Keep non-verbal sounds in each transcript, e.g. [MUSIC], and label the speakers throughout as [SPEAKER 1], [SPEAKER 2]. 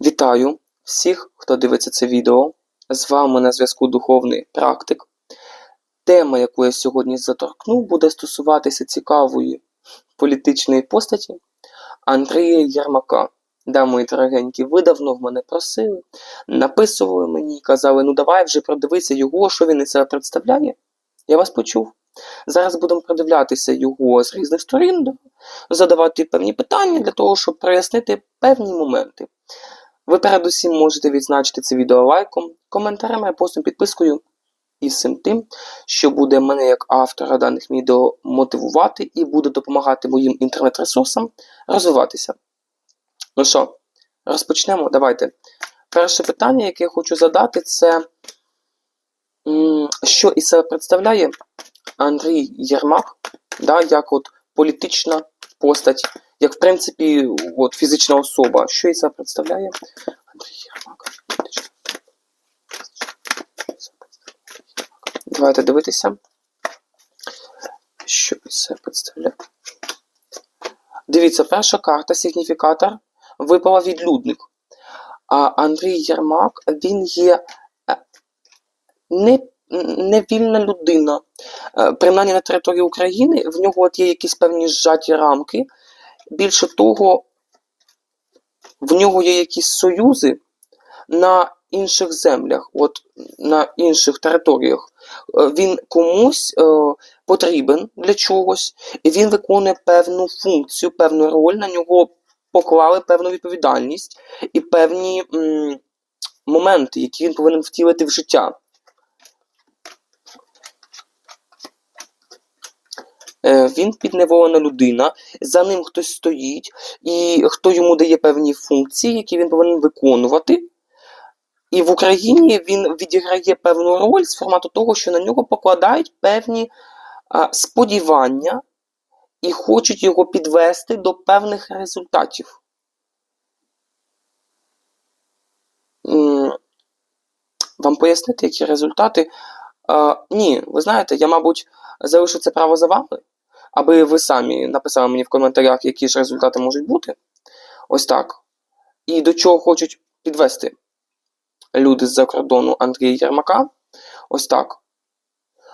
[SPEAKER 1] Вітаю всіх, хто дивиться це відео. З вами на зв'язку Духовний Практик. Тема, яку я сьогодні заторкну, буде стосуватися цікавої політичної постаті Андрія Єрмака. Да, мої дорогенькі, ви давно в мене просили, написували мені, казали, ну давай вже продивися його, що він із себе представляє. Я вас почув. Зараз будемо продивлятися його з різних сторін, задавати певні питання для того, щоб прояснити певні моменти. Ви передусім можете відзначити це відео лайком, коментарем, репостом, підпискою і всім тим, що буде мене як автора даних відео мотивувати і буде допомагати моїм інтернет-ресурсам розвиватися. Ну що, розпочнемо. Давайте. Перше питання, яке я хочу задати, це що із себе представляє Андрій Єрмак, да, як от політична постать, як в принципі от, фізична особа. Що із себе представляє Андрій Єрмак? Давайте дивитися. Що себе представляє? Дивіться, перша карта, сигніфікатор, випала відлюдник. А Андрій Єрмак, він є е, не, не вільна людина. Е, Принаймні на території України в нього от є якісь певні зжаті рамки. Більше того, в нього є якісь союзи на інших землях, от на інших територіях. Е, Він комусь е, потрібен для чогось, і він виконує певну функцію, певну роль, на нього поклали певну відповідальність і певні м, моменти, які він повинен втілити в життя. Він підневолена людина, за ним хтось стоїть, і хто йому дає певні функції, які він повинен виконувати. І в Україні він відіграє певну роль з формату того, що на нього покладають певні сподівання і хочуть його підвести до певних результатів. Вам пояснити, які результати? Ні, ви знаєте, я, мабуть, залишу це право за вами, аби ви самі написали мені в коментарях, які ж результати можуть бути. Ось так. І до чого хочуть підвести люди з-за кордону Андрія Єрмака. Ось так.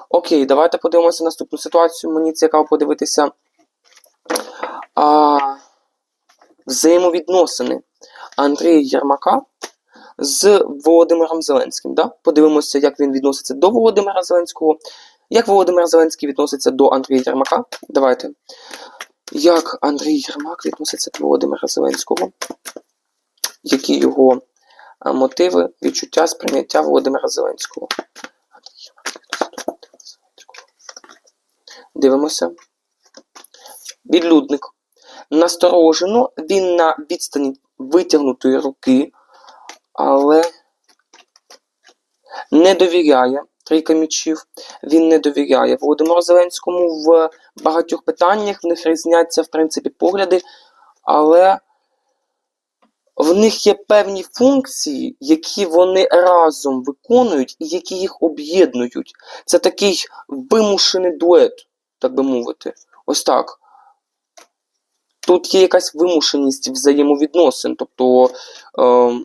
[SPEAKER 1] Окей, давайте подивимося наступну ситуацію. Мені цікаво подивитися а, взаємовідносини Андрія Єрмака з Володимиром Зеленським. Да? Подивимося, як він відноситься до Володимира Зеленського. Як Володимир Зеленський відноситься до Андрія Єрмака? Давайте. Як Андрій Єрмак відноситься до Володимира Зеленського? Які його мотиви, відчуття, сприйняття Володимира Зеленського? Дивимося. Відлюдник. Насторожено, він на відстані витягнутої руки, але не довіряє трійка мічів. Він не довіряє Володимиру Зеленському в багатьох питаннях. В них різняться, в принципі, погляди, але в них є певні функції, які вони разом виконують і які їх об'єднують. Це такий вимушений дует, так би мовити. Ось так. Тут є якась вимушеність взаємовідносин. Тобто е,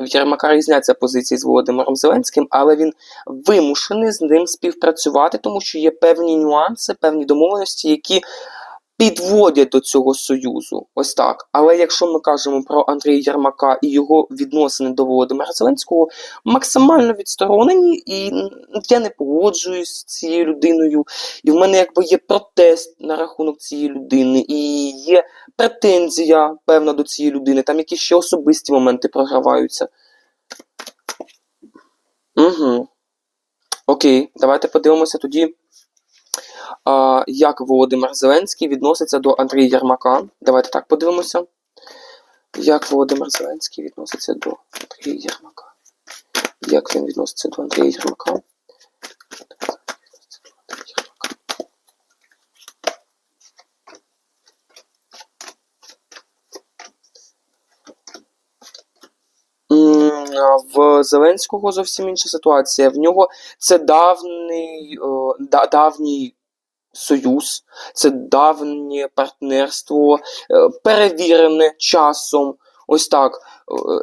[SPEAKER 1] в Єрмака різняться позиції з Володимиром Зеленським, але він вимушений з ним співпрацювати, тому що є певні нюанси, певні домовленості, які підводять до цього союзу. Ось так. Але якщо ми кажемо про Андрія Єрмака і його відносини до Володимира Зеленського, максимально відсторонені, і я не погоджуюсь з цією людиною. І в мене якби є протест на рахунок цієї людини, і є претензія певна до цієї людини. Там якісь ще особисті моменти програваються. Угу. Окей, давайте подивимося тоді як Володимир Зеленський відноситься до Андрія Єрмака. Давайте так подивимося. Як Володимир Зеленський відноситься до Андрія Єрмака. Як він відноситься до Андрія Єрмака? В Зеленського зовсім інша ситуація. В нього це давній, е, союз, це давнє партнерство, е, перевірене часом. Ось так.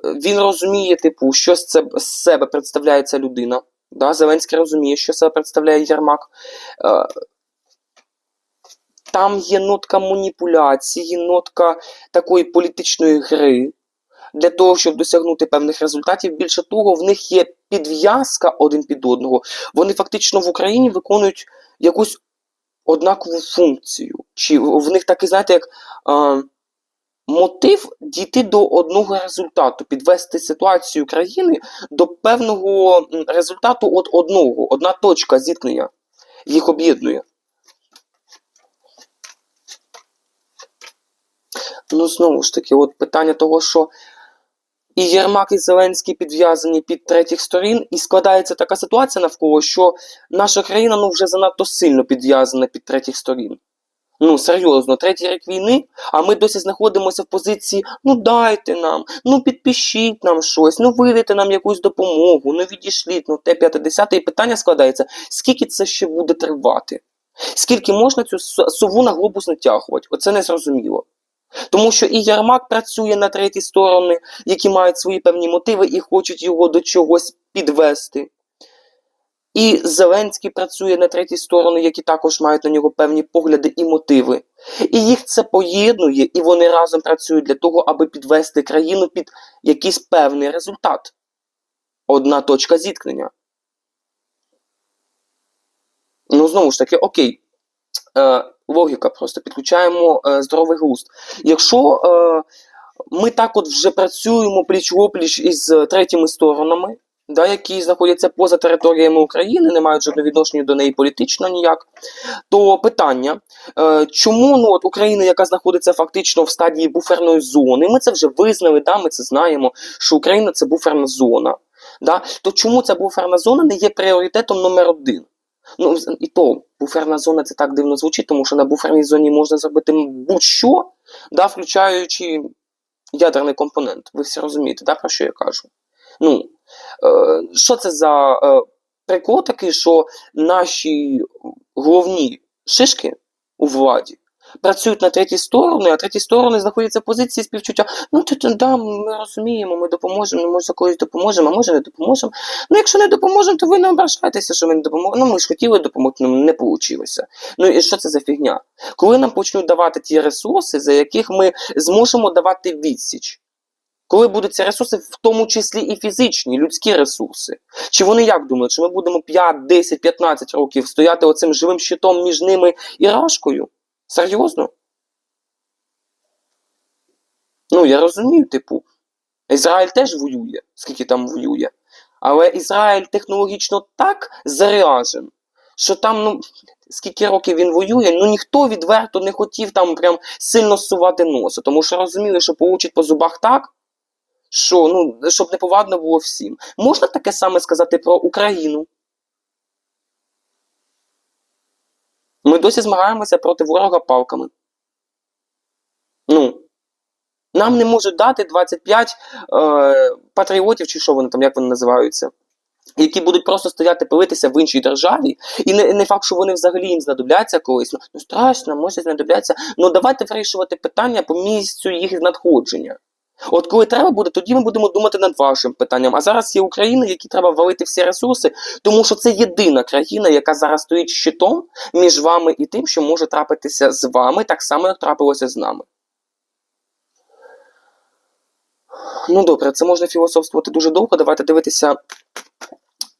[SPEAKER 1] Е, Він розуміє, типу, що з себе представляє ця людина. Да? Зеленський розуміє, що себе представляє Єрмак. Е, Там є нотка маніпуляції, нотка такої політичної гри для того, щоб досягнути певних результатів. Більше того, в них є підв'язка один під одного. Вони фактично в Україні виконують якусь однакову функцію. Чи в них такий, знаєте, як е, мотив дійти до одного результату, підвести ситуацію країни до певного результату от одного, одна точка зіткнення їх об'єднує. Ну, знову ж таки, от питання того, що і Єрмак, і Зеленський підв'язані під третіх сторін, і складається така ситуація навколо, що наша країна ну, вже занадто сильно підв'язана під третіх сторін. Ну, серйозно, третій рік війни, а ми досі знаходимося в позиції: ну дайте нам, ну підпишіть нам щось, ну видайте нам якусь допомогу, ну відійшліть, ну те п'яте, десяте. І питання складається: скільки це ще буде тривати? Скільки можна цю сову на глобус натягувати? Оце не зрозуміло. Тому що і Ярмак працює на треті сторони, які мають свої певні мотиви і хочуть його до чогось підвести. І Зеленський працює на треті сторони, які також мають на нього певні погляди і мотиви. І їх це поєднує, і вони разом працюють для того, аби підвести країну під якийсь певний результат. Одна точка зіткнення. Ну, знову ж таки, окей. Е, логіка просто підключаємо е, здоровий глузд. Якщо е, ми так от вже працюємо пліч-опліч із е, третіми сторонами, да, які знаходяться поза територіями України, не мають жодного відношення до неї політично ніяк, то питання, е, чому ну, от Україна, яка знаходиться фактично в стадії буферної зони, ми це вже визнали, да, ми це знаємо, що Україна це буферна зона. Да, то чому ця буферна зона не є пріоритетом номер один? Ну, і то буферна зона це так дивно звучить, тому що на буферній зоні можна зробити будь-що, да, включаючи ядерний компонент. Ви всі розумієте, да, про що я кажу? Ну, е, що це за е, прикол такий, що наші головні шишки у владі працюють на треті сторони, а треті сторони знаходяться в позиції співчуття. Ну, то, да, ми розуміємо, ми допоможемо, може когось допоможемо, а може не допоможемо. Ну, якщо не допоможемо, то ви не ображайтеся, що ми не допоможемо. Ну, ми ж хотіли допомогти, але не вийшло. Ну і що це за фігня? Коли нам почнуть давати ті ресурси, за яких ми зможемо давати відсіч? Коли будуть ці ресурси, в тому числі і фізичні, людські ресурси? Чи вони як думають, що ми будемо 5, 10, 15 років стояти оцим живим щитом між ними і рашкою? Серйозно? Ну, я розумію, типу, Ізраїль теж воює, скільки там воює. Але Ізраїль технологічно так заряжен, що там, ну, скільки років він воює, ну ніхто відверто не хотів там прям сильно сувати носа, тому що розуміли, що получить по зубах так, що, ну, щоб неповадно було всім. Можна таке саме сказати про Україну? Ми досі змагаємося проти ворога палками. Ну, нам не можуть дати 25 е, патріотів, чи що вони там, як вони називаються, які будуть просто стояти пилитися в іншій державі. І не, не факт, що вони взагалі їм знадобляться колись. Ну, страшно, може знадобляться. Ну давайте вирішувати питання по місцю їх надходження. От коли треба буде, тоді ми будемо думати над вашим питанням. А зараз є Україна, якій треба валити всі ресурси, тому що це єдина країна, яка зараз стоїть щитом між вами і тим, що може трапитися з вами, так само, як трапилося з нами. Ну добре, це можна філософствувати дуже довго. Давайте дивитися.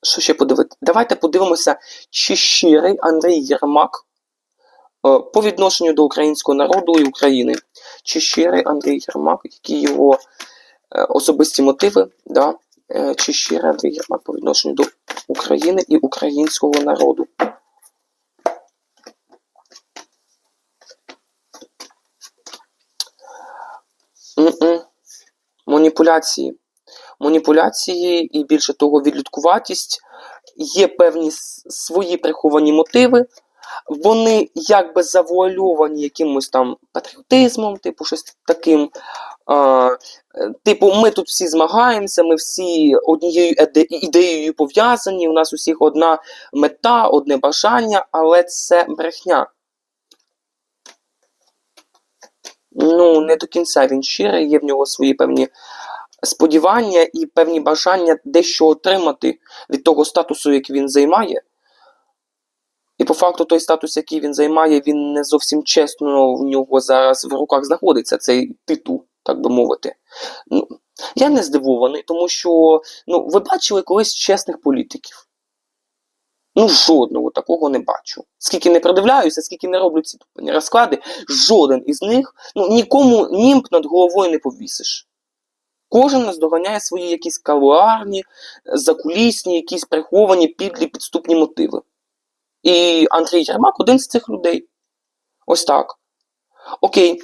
[SPEAKER 1] Що ще подивити? Давайте подивимося, чи щирий Андрій Єрмак по відношенню до українського народу і України. Чи щирий Андрій Єрмак, які його е, особисті мотиви, да? е, чи щирий Андрій Єрмак по відношенню до України і українського народу. М-м. Маніпуляції. Маніпуляції і більше того, відлюдкуватість. Є певні свої приховані мотиви. Вони якби завуальовані якимось там патріотизмом, типу, щось таким. А, типу, ми тут всі змагаємося, ми всі однією ідеєю пов'язані, у нас усіх одна мета, одне бажання, але це брехня. ну, не до кінця він щирий, є в нього свої певні сподівання і певні бажання дещо отримати від того статусу, який він займає. По факту той статус, який він займає, він не зовсім чесно в нього зараз в руках знаходиться, цей титул, так би мовити. Ну, Я не здивований, тому що ну, ви бачили колись чесних політиків. Ну, жодного такого не бачу. Скільки не продивляюся, скільки не роблю ці тупані розклади, жоден із них ну, нікому німп над головою не повісиш. Кожен наздоганяє свої якісь кавуарні, закулісні, якісь приховані, підлі, підступні мотиви. І Андрій Єрмак один з цих людей. Ось так. Окей,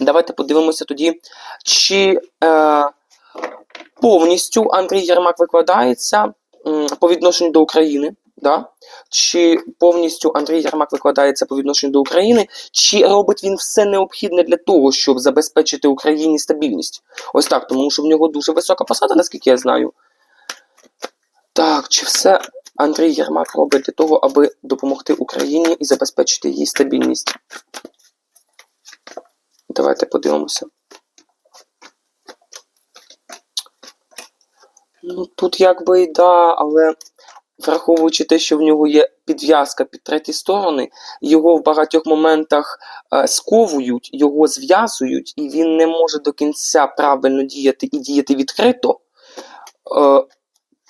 [SPEAKER 1] давайте подивимося тоді, чи е, повністю Андрій Єрмак викладається по відношенню до України. Да? Чи повністю Андрій Єрмак викладається по відношенню до України, чи робить він все необхідне для того, щоб забезпечити Україні стабільність? Ось так, тому що в нього дуже висока посада, наскільки я знаю. Так, чи все Андрій Єрмак робить для того, аби допомогти Україні і забезпечити її стабільність? Давайте подивимося. Ну, тут якби і да, але враховуючи те, що в нього є підв'язка під треті сторони, його в багатьох моментах е, сковують, його зв'язують, і він не може до кінця правильно діяти і діяти відкрито. Е,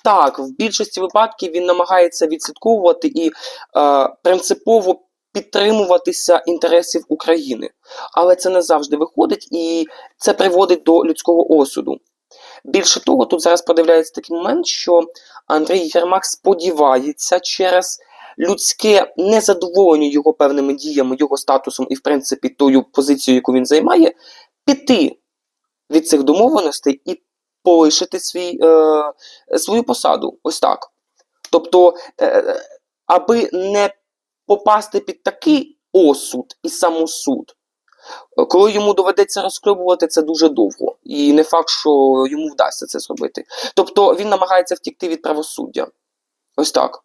[SPEAKER 1] так, в більшості випадків він намагається відслідковувати і е, принципово підтримуватися інтересів України. Але це не завжди виходить, і це приводить до людського осуду. Більше того, тут зараз подивляється такий момент, що Андрій Єрмак сподівається через людське незадоволення його певними діями, його статусом і, в принципі, тою позицією, яку він займає, піти від цих домовленостей і полишити свій, е, свою посаду. Ось так. Тобто, е, аби не попасти під такий осуд і самосуд, коли йому доведеться розкльобувати це дуже довго, і не факт, що йому вдасться це зробити. Тобто він намагається втікти від правосуддя. Ось так.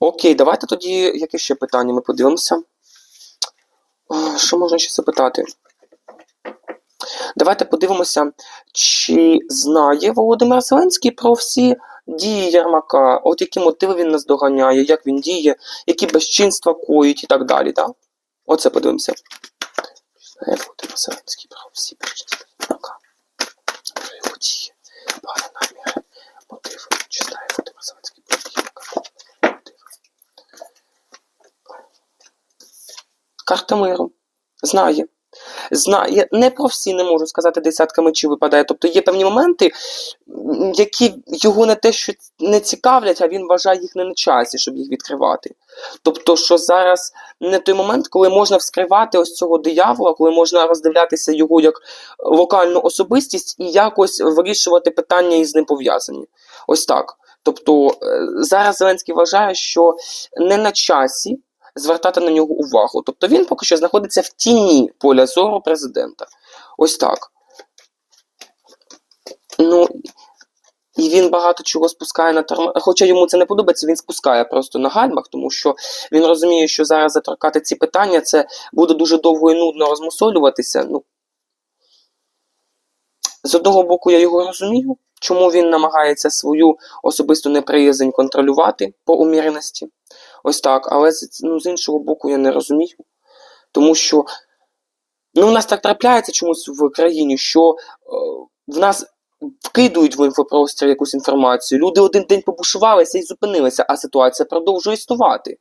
[SPEAKER 1] Окей, давайте тоді яке ще питання ми подивимося. Що можна ще запитати? Давайте подивимося, чи знає Володимир Зеленський про всі дії Єрмака, от які мотиви він нас доганяє, як він діє, які безчинства коїть і так далі. Так? Оце подивимося. Володимир Зеленський про всі безчинства Єрмака. Про його дії, плани наміри, мотиви. Чи знає Володимир Зеленський про? Мотиви. Карта миру. Знає знає не про всі не можу сказати, десятка мечів випадає. Тобто є певні моменти, які його не те, що не цікавлять, а він вважає їх не на часі, щоб їх відкривати. Тобто, що зараз не той момент, коли можна вскривати ось цього диявола, коли можна роздивлятися його як локальну особистість і якось вирішувати питання із ним пов'язані. Ось так. Тобто е, зараз Зеленський вважає, що не на часі звертати на нього увагу. Тобто він поки що знаходиться в тіні поля зору президента. Ось так. Ну, і він багато чого спускає на торма. Хоча йому це не подобається, він спускає просто на гальмах, тому що він розуміє, що зараз заторкати ці питання це буде дуже довго і нудно розмусолюватися. Ну, З одного боку, я його розумію, чому він намагається свою особисту неприязнь контролювати по уміреності. Ось так. Але ну, з іншого боку, я не розумію. Тому що ну, у нас так трапляється чомусь в країні, що е, в нас вкидують в інфопростір якусь інформацію. Люди один день побушувалися і зупинилися, а ситуація продовжує існувати.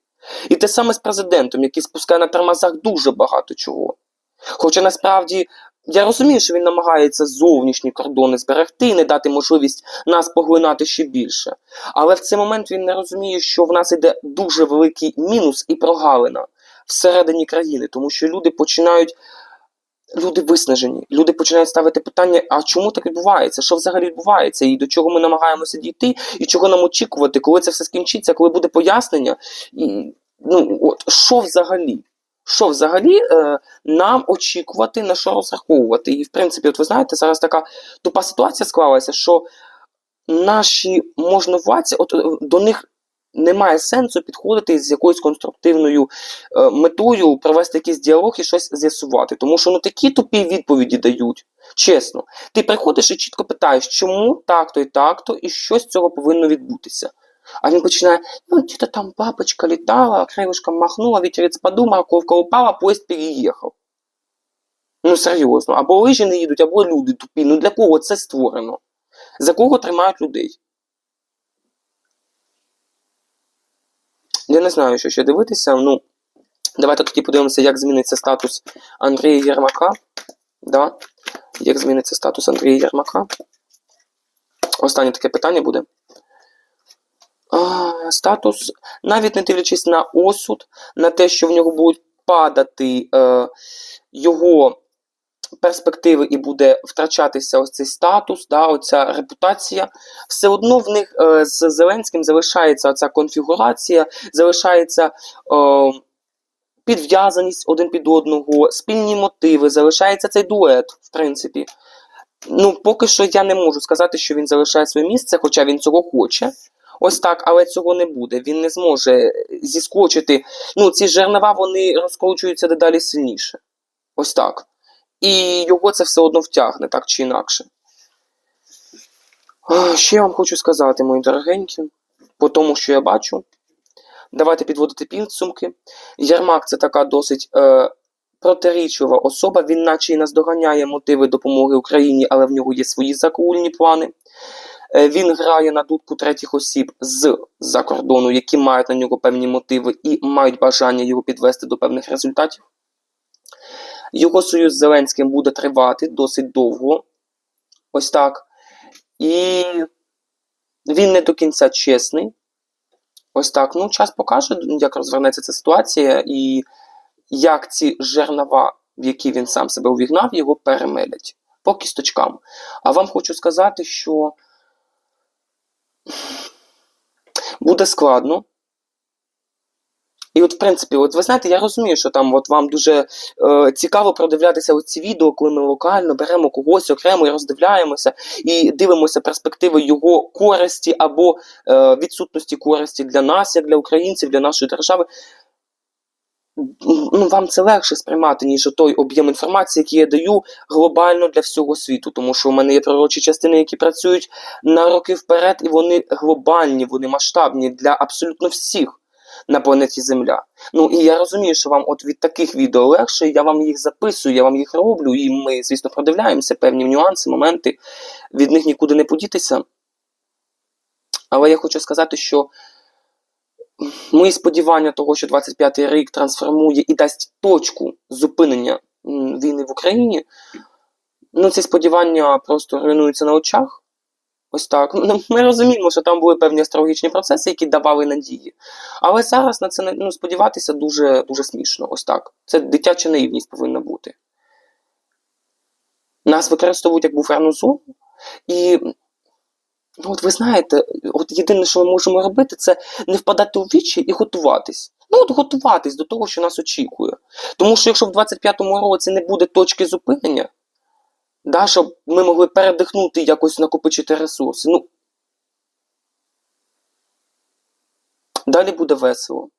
[SPEAKER 1] І те саме з президентом, який спускає на тормозах дуже багато чого. Хоча насправді я розумію, що він намагається зовнішні кордони зберегти і не дати можливість нас поглинати ще більше. Але в цей момент він не розуміє, що в нас йде дуже великий мінус і прогалина всередині країни, тому що люди починають. Люди виснажені, люди починають ставити питання: а чому так відбувається? Що взагалі відбувається, і до чого ми намагаємося дійти, і чого нам очікувати, коли це все скінчиться, коли буде пояснення, і ну от що взагалі? Що взагалі е, нам очікувати, на що розраховувати. І, в принципі, от ви знаєте, зараз така тупа ситуація склалася, що наші можновладці, от е, до них немає сенсу підходити з якоюсь конструктивною е, метою провести якийсь діалог і щось з'ясувати. Тому що ну такі тупі відповіді дають. Чесно, ти приходиш і чітко питаєш, чому так-то і так-то, і що з цього повинно відбутися. А він починає, ну, где-то там бабочка літала, крилышком махнула, вітерець подув, морковка упала, поїзд переїхав. Ну, серйозно, або лижі не їдуть, або люди тупі. Ну для кого це створено? За кого тримають людей? Я не знаю, що ще дивитися. Ну, давайте тоді подивимося, як зміниться статус Андрія Єрмака. Да? Як зміниться статус Андрія Єрмака? Останнє таке питання буде. Статус, навіть не дивлячись на осуд, на те, що в нього будуть падати е, його перспективи і буде втрачатися ось цей статус, да, оця репутація, все одно в них е, з Зеленським залишається ця конфігурація, залишається е, підв'язаність один під одного, спільні мотиви, залишається цей дует, в принципі. Ну, поки що я не можу сказати, що він залишає своє місце, хоча він цього хоче. Ось так, але цього не буде. Він не зможе зіскочити. Ну, ці жернова вони розкручуються дедалі сильніше. Ось так. І його це все одно втягне, так чи інакше. Ще я вам хочу сказати, мої дорогенькі, по тому, що я бачу. Давайте підводити підсумки. Ярмак це така досить е, протирічлива особа. Він, наче і наздоганяє мотиви допомоги Україні, але в нього є свої закрульні плани. Е, Він грає на дудку третіх осіб з-за кордону, які мають на нього певні мотиви і мають бажання його підвести до певних результатів. Його союз з Зеленським буде тривати досить довго. Ось так. І він не до кінця чесний. Ось так. Ну, час покаже, як розвернеться ця ситуація, і як ці жернова, в які він сам себе увігнав, його перемелять по кісточкам. А вам хочу сказати, що буде складно. І от, в принципі, от ви знаєте, я розумію, що там от вам дуже е, цікаво продивлятися ці відео, коли ми локально беремо когось окремо і роздивляємося, і дивимося перспективи його користі або е, відсутності користі для нас, як для українців, для нашої держави. Ну, вам це легше сприймати, ніж той об'єм інформації, який я даю глобально для всього світу. Тому що у мене є пророчі частини, які працюють на роки вперед, і вони глобальні, вони масштабні для абсолютно всіх на планеті Земля. Ну і я розумію, що вам от від таких відео легше, я вам їх записую, я вам їх роблю, і ми, звісно, продивляємося певні нюанси, моменти, від них нікуди не подітися. Але я хочу сказати, що мої сподівання того, що 25-й рік трансформує і дасть точку зупинення війни в Україні, ну ці сподівання просто руйнуються на очах. Ось так. Ну, Ми розуміємо, що там були певні астрологічні процеси, які давали надії. Але зараз на це ну, сподіватися дуже дуже смішно. Ось так. Це дитяча наївність повинна бути. Нас використовують як буферну зону. І ну, от ви знаєте, от єдине, що ми можемо робити, це не впадати у вічі і готуватись. Ну, от готуватись до того, що нас очікує. Тому що якщо в 25-му році не буде точки зупинення, да, щоб ми могли передихнути і якось накопичити ресурси. Ну, Далі буде весело.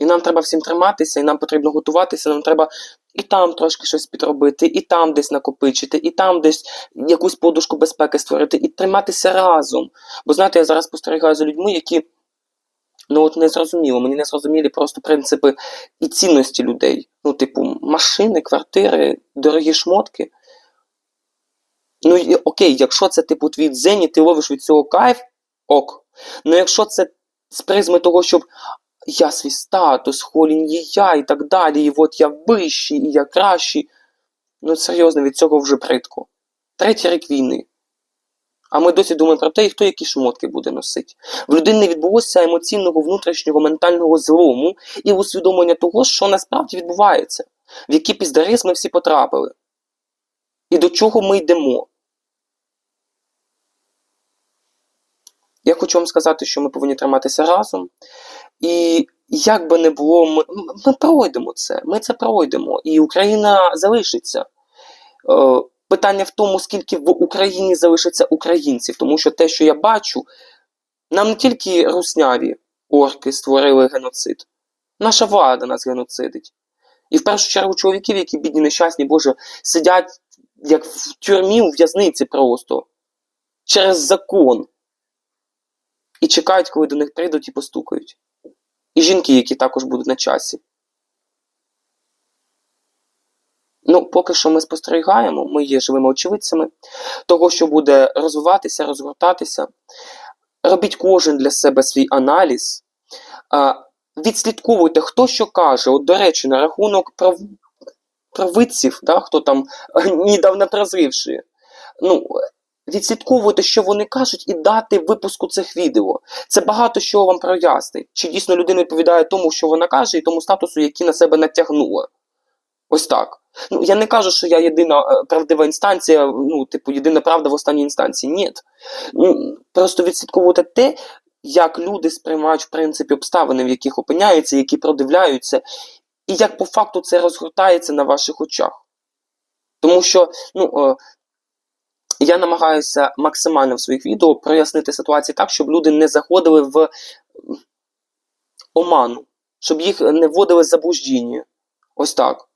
[SPEAKER 1] І нам треба всім триматися, і нам потрібно готуватися, нам треба і там трошки щось підробити, і там десь накопичити, і там десь якусь подушку безпеки створити, і триматися разом. Бо знаєте, я зараз спостерігаю за людьми, які ну от не зрозуміло, мені не зрозумілі просто принципи і цінності людей. Ну, типу, машини, квартири, дорогі шмотки. Ну, і, окей, якщо це типу твій дзень, і ти ловиш від цього кайф, ок. Ну якщо це з призми того, щоб я свій статус, холін є я і так далі, і от я вищий, і я кращий. Ну, серйозно, від цього вже бридко. Третій рік війни. А ми досі думаємо про те, хто які шмотки буде носити. В людини не відбулося емоційного, внутрішнього, ментального злому і усвідомлення того, що насправді відбувається, в які піздариз ми всі потрапили. І до чого ми йдемо. Я хочу вам сказати, що ми повинні триматися разом. І як би не було, ми, ми пройдемо це. Ми це пройдемо. І Україна залишиться. Е, питання в тому, скільки в Україні залишиться українців, тому що те, що я бачу, нам не тільки русняві орки створили геноцид. Наша влада нас геноцидить. І в першу чергу чоловіків, які бідні нещасні, Боже, сидять як в тюрмі у в'язниці просто через закон. І чекають, коли до них прийдуть і постукають. І жінки, які також будуть на часі. Ну, поки що ми спостерігаємо, ми є живими очевидцями того, що буде розвиватися, розгортатися. Робіть кожен для себе свій аналіз. Відслідковуйте, хто що каже. От, до речі, на рахунок прав... правиців, да, хто там [LAUGHS] недавно прозривши. Ну, відслідковуйте, що вони кажуть, і дати випуску цих відео. Це багато що вам прояснить. Чи дійсно людина відповідає тому, що вона каже, і тому статусу, який на себе натягнула. Ось так. Ну, я не кажу, що я єдина е, правдива інстанція, ну, типу, єдина правда в останній інстанції. Ні. Ну, Просто відслідковувати те, як люди сприймають, в принципі, обставини, в яких опиняються, які продивляються, і як по факту це розгортається на ваших очах. Тому що, ну, е, я намагаюся максимально в своїх відео прояснити ситуацію так, щоб люди не заходили в оману, щоб їх не вводили в заблуждіння. Ось так.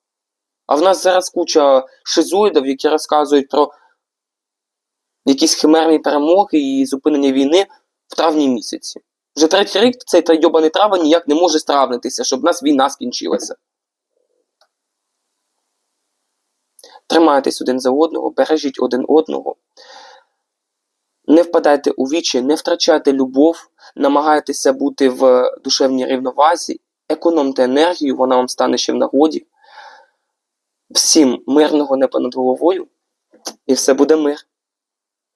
[SPEAKER 1] А в нас зараз куча шизоїдів, які розказують про якісь химерні перемоги і зупинення війни в травні місяці. Вже третій рік цей йобаний травень ніяк не може стравнитися, щоб в нас війна скінчилася. Тримайтесь один за одного, бережіть один одного. Не впадайте у вічі, не втрачайте любов, намагайтеся бути в душевній рівновазі, економте енергію, вона вам стане ще в нагоді. Всім мирного неба над головою, і все буде мир.